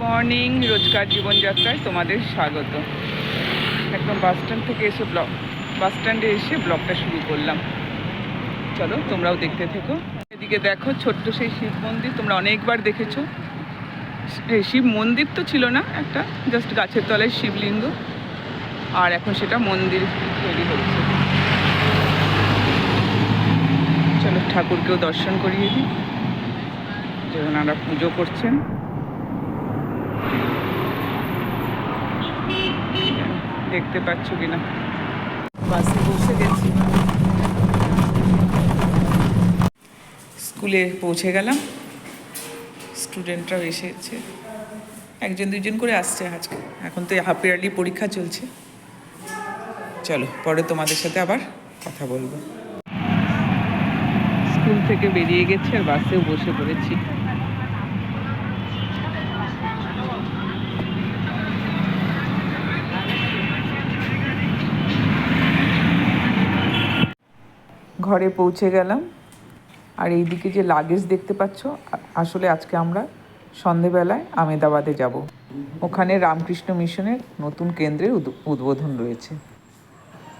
Morning রোজকার জীবনযাত্রায় তোমাদের স্বাগত। একদম বাস স্ট্যান্ড থেকে এসে ব্লক, বাস স্ট্যান্ডে এসে ব্লগটা শুরু করলাম। চলো, তোমরাও দেখতে থেকো। এদিকে দেখো ছোট্ট সেই শিব মন্দির, তোমরা অনেকবার দেখেছ। শিব মন্দির তো ছিল না একটা জাস্ট গাছের তলায় শিবলিঙ্গ। আর এখন সেটা মন্দির তৈরি হচ্ছে চলো, ঠাকুরকেও দর্শন করিয়ে দিই। যে ওনারা পুজো করছেন। দেখতে পাচ্ছ কিনা? বাসে বসে গেছি। স্কুলে পৌঁছে গেলাম। স্টুডেন্টরাও এসেছে। একজন দুজন করে আসছে আজকে। এখন তো হাফ ইয়ারলি পরীক্ষা চলছে। চলো পরে তোমাদের সাথে আবার কথা বলব। স্কুল থেকে বেরিয়ে গেছে আর বাসেও বসে পড়েছি। ঘরে পৌঁছে গেলাম। আর এইদিকে যে লাগেজ দেখতে পাচ্ছ, আসলে আজকে আমরা সন্ধেবেলায় আমেদাবাদে যাব। ওখানে রামকৃষ্ণ মিশনের নতুন কেন্দ্রের উদ- উদ্বোধন রয়েছে।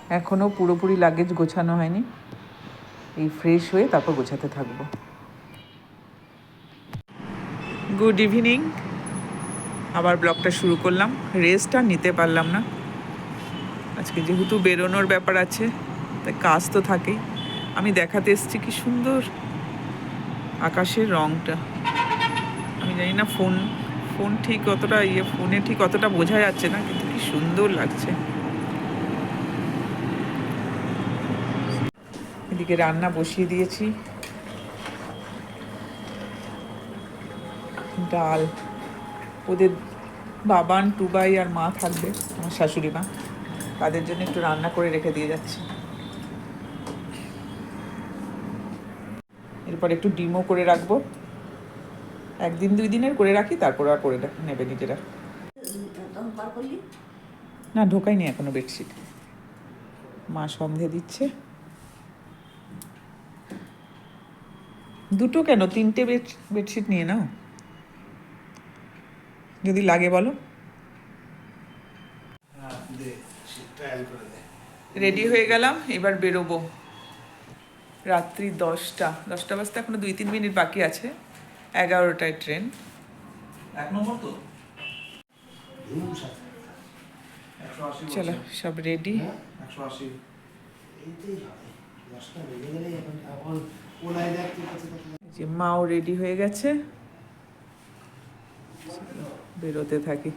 এখনও পুরোপুরি লাগেজ গোছানো হয়নি। এই ফ্রেশ হয়ে তারপর গোছাতে থাকব। গুড ইভিনিং আবার ব্লগটা শুরু করলাম। রেস্ট আর নিতে পারলাম না। আজকে যেহেতু বেরোনোর ব্যাপার আছে, তাই কাজ তো থাকেই। আমি দেখাতে এসেছি কি সুন্দর আকাশের রংটা। আমি জানি না ফোন ফোন ঠিক অতটা ইয়ে ফোনে ঠিক অতটা বোঝা যাচ্ছে না, কিন্তু কি সুন্দর লাগছে। এদিকে রান্না বসিয়ে দিয়েছি। ডাল। ওদের বাবান টুবাই আর মা থাকবে, আমার শাশুড়ি মা। তাদের জন্য একটু রান্না করে রেখে দিয়ে যাচ্ছি। এরপর একটু ডিমও করে রাখব। একদিন দুই দিনের করে রাখি তারপর আর করে নেবে নিজেরা। না ঢোকাইনি এখনও বেডশিট। মা সন্ধে দিচ্ছে। দুটো কেন? তিনটে বেড বেডশিট নিয়ে নাও। যদি লাগে বলো। রেডি হয়ে গেলাম এবার বেরোবো। রাত্রি দশটা। দশটা বাজতে এখনও দুই তিন মিনিট বাকি আছে। এগারোটায় ট্রেন। এক নম্বর তো? চলো সব রেডি যে মাও রেডি হয়ে গেছে। বেরোতে থাকি।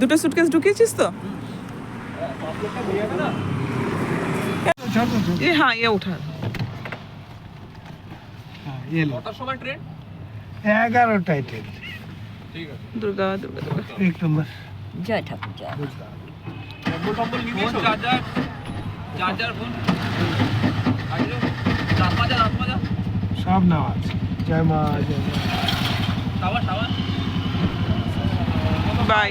দুটো সুটকেস ঢুকিয়েছিস তো? হ্যাঁ এ উঠা। কটার সময় ট্রেন এগারোটায় ট্রেন ঠিক আছে। দুর্গা দুর্গা দুর্গা। এক নম্বর জয় ঠাকুর জয়। সব? নাম আছে। জয় মা জয় মা। বাই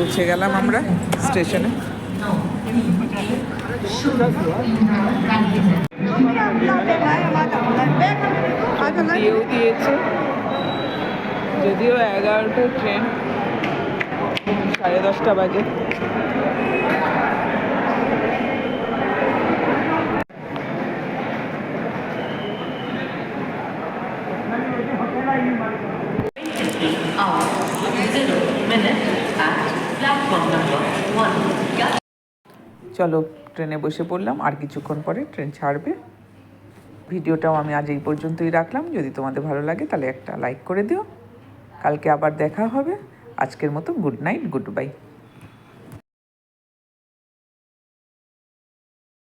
পৌঁছে গেলাম আমরা স্টেশনে। দিয়েও দিয়েছে। যদিও এগারোটা ট্রেন সাড়ে দশটা বাজে। চলো ট্রেনে বসে পড়লাম, আর কিছুক্ষণ পরে ট্রেন ছাড়বে। ভিডিওটাও আমি আজ এই পর্যন্তই রাখলাম। যদি তোমাদের ভালো লাগে তাহলে একটা লাইক করে দিও। কালকে আবার দেখা হবে। আজকের মতো গুড নাইট গুড বাই